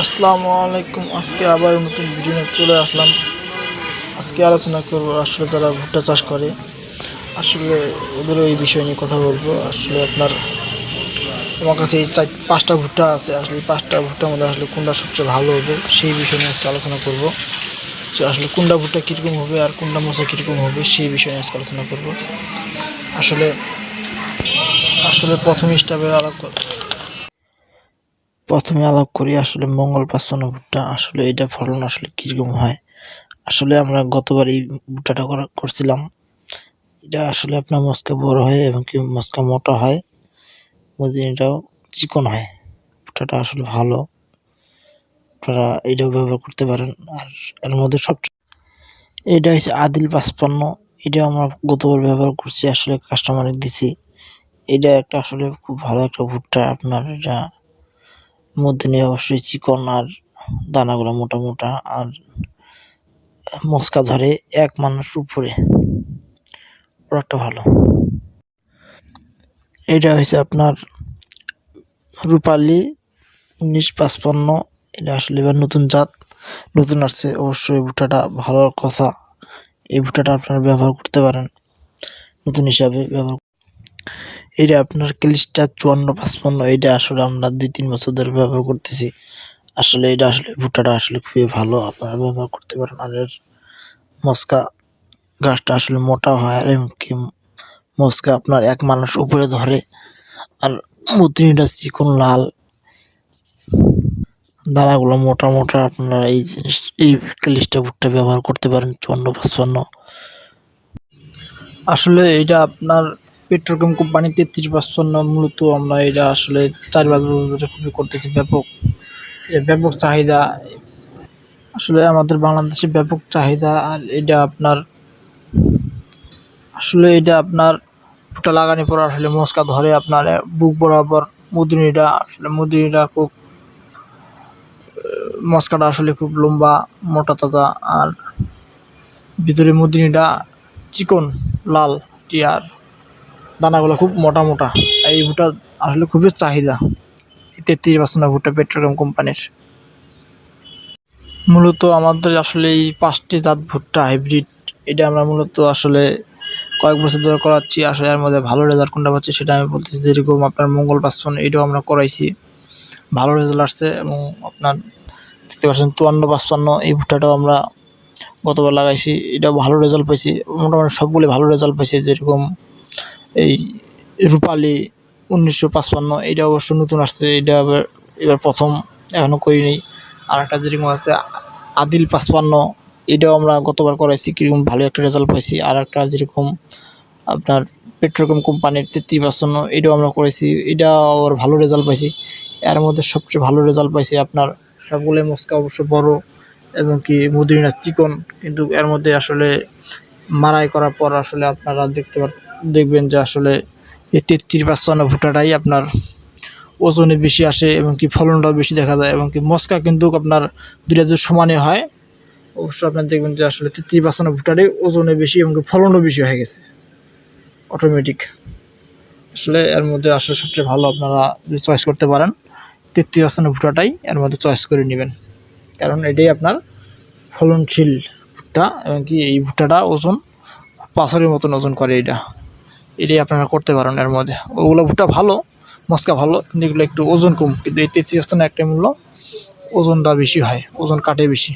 আসসালামু আলাইকুম। আজকে আবার নতুন ভিডিও চলে আসলাম। আজকে আলোচনা করব আসলে যারা ভুট্টা চাষ করে, আসলে ওদেরও এই বিষয় নিয়ে কথা বলব। আসলে আপনার, আমার কাছে এই চার, পাঁচটা ভুট্টা আছে। আসলে এই পাঁচটা ভুট্টার মধ্যে আসলে কোনটা সবচেয়ে ভালো হবে সেই বিষয় নিয়ে আজকে আলোচনা করব। যে আসলে কোনটা ভুট্টা কীরকম হবে আর কোনটা মশা কীরকম হবে সেই বিষয় নিয়ে আজকে আলোচনা করব। আসলে আসলে প্রথম স্টাপে প্রথমে আলাপ করি, আসলে মঙ্গল পাঁচপান্ন ভুট্টা, আসলে এটা ফলন আসলে কীরকম হয়? আসলে আমরা গতবার এই ভুট্টাটা করা, করছিলাম। এটা আসলে আপনার মস্কা বড় হয় এবং কি মস্কা মোটা হয়। মদিনাটাও চিকন হয়। ভুট্টাটা আসলে ভালো। আপনারা এটাও ব্যবহার করতে পারেন। আর এর মধ্যে সবচেয়ে এটা হচ্ছে আদিল পাঁচপান্ন। এটা আমরা গতবার ব্যবহার করছি, আসলে কাস্টমারে দিছি। এটা একটা আসলে খুব ভালো একটা ভুট্টা, আপনার এটা মধ্যে নিয়ে অবশ্যই চিকন আর দানাগুলো মোটা মোটা আর মস্কা ধরে এক মানুষ উপরে। প্রোডাক্টটা ভালো। এটা হয়েছে আপনার রূপালি উনিশ পাঁচপান্ন। এটা আসলে এবার নতুন জাত। নতুন আসছে। অবশ্যই ভুট্টাটা ভালো কথা। এই ভুট্টাটা আপনারা ব্যবহার করতে পারেন। নতুন হিসাবে ব্যবহার এটা আপনার ক্লিস্টা চুয়ান্ন, পাঁচপান্ন, এটা আসলে আমরা দুই, তিন বছর ধরে ব্যবহার করতেছি। আসলে এটা আসলে ভুট্টাটা আসলে খুবই ভালো, আপনারা ব্যবহার করতে পারেন। আর এর মস্কা গাছটা আসলে মোটা হয় আর এমনকি মস্কা আপনার এক মানুষ উপরে ধরে আর মুদ্রিটা চিকন লাল। দানাগুলো মোটা মোটা আপনারা এই জিনিস, এই ক্লিস্টা ভুট্টা ব্যবহার করতে পারেন, চুয়ান্ন, পাঁচপান্ন। আসলে এটা আপনার পেট্রোকেম কোম্পানি তেত্রিশ পাঁচপান্ন মূলত আমরা এটা আসলে চার পাঁচ বছর খুবই করতেছি ব্যাপক ব্যাপক চাহিদা। আসলে আমাদের বাংলাদেশে ব্যাপক চাহিদা আর এটা আপনার আসলে এটা আপনার ফুটা লাগানোর পর আসলে মস্কা ধরে আপনার বুক বরাবর মুদ্রিটা আসলে মুদ্রিটা খুব আহ, মস্কাটা আসলে খুব লম্বা মোটা তাজা আর ভিতরে মুদ্রিটা চিকন লাল টিয়ার। দানাগুলো খুব মোটা মোটা। এই ভুট্টা আসলে খুবই চাহিদা। তেত্রিশ পার্সেন্ট ভুট্টা পেট্রোলিয়াম কোম্পানির মূলত আমাদের আসলে এই পাঁচটি জাত ভুট্টা হাইব্রিড এটা আমরা মূলত আসলে কয়েক বছর ধরে করাচ্ছি। আসলে এর মধ্যে ভালো রেজাল্ট কোনটা পাচ্ছি সেটা আমি বলতেছি যেরকম আপনার মঙ্গল পাঁচপান্ন এটাও আমরা করাইছি। ভালো রেজাল্ট আসছে এবং আপনার দেখতে পাচ্ছেন চুয়ান্ন পাঁচপান্ন এই ভুট্টাটাও আমরা গতবার লাগাইছি। এটাও ভালো রেজাল্ট পাইছি। মোটামুটি সবগুলো ভালো রেজাল্ট পাইছি যেরকম এই রূপালি উনিশশো পাঁচপান্ন এটা অবশ্য নতুন আসছে এটা আবার এবার প্রথম এখনও করিনি। আর একটা যেরকম আছে, আদিল পাঁচপান্ন, এটাও আমরা গতবার করাইছি, কীরকম ভালো একটা রেজাল্ট পাইছি। আর একটা যেরকম আপনার পেট্রোকেম কোম্পানির তেত্রিশ পাঁচপান্ন, এটাও আমরা করেছি এটা আবার ভালো রেজাল্ট পাইছি। এর মধ্যে সবচেয়ে ভালো রেজাল্ট পাইছি আপনার সবগুলো মস্কা অবশ্য বড়, এবং কি মুদ্রিনা চিকন, কিন্তু এর মধ্যে আসলে মারাই করার পর আসলে আপনারা দেখতে পার দেখবেন যে আসলে এই তেত্রিশ পাঁচপান্ন ভুট্টাটাই আপনার ওজনে বেশি আসে এবং কি ফলনটাও বেশি দেখা যায় এবং কি মস্কা কিন্তু আপনার দুটা যদি সমানে হয়। অবশ্য আপনার দেখবেন যে আসলে তেত্রিশ পার্সেন্ট ভুট্টারই ওজনে বেশি এবং কি ফলনও বেশি হয়ে গেছে। অটোমেটিক আসলে এর মধ্যে আসলে সবচেয়ে ভালো আপনারা যদি চয়েস করতে পারেন, তেত্রিশ পার্সেন্ট ভুট্টাটাই এর মধ্যে চয়েস করে নেবেন। কারণ এটাই আপনার ফলনশীল ভুট্টা এবং কি এই ভুট্টাটা ওজন পাথরের মতন ওজন করে এটা। এটাই আপনারা করতে পারেন এর মধ্যে। ওগুলো ভুট্টা ভালো মস্কা ভালো, কিন্তু এগুলো একটু ওজন কম। কিন্তু এই তেত্রিশ একটা মূল্য ওজনটা বেশি হয়, ওজন কাটে বেশি।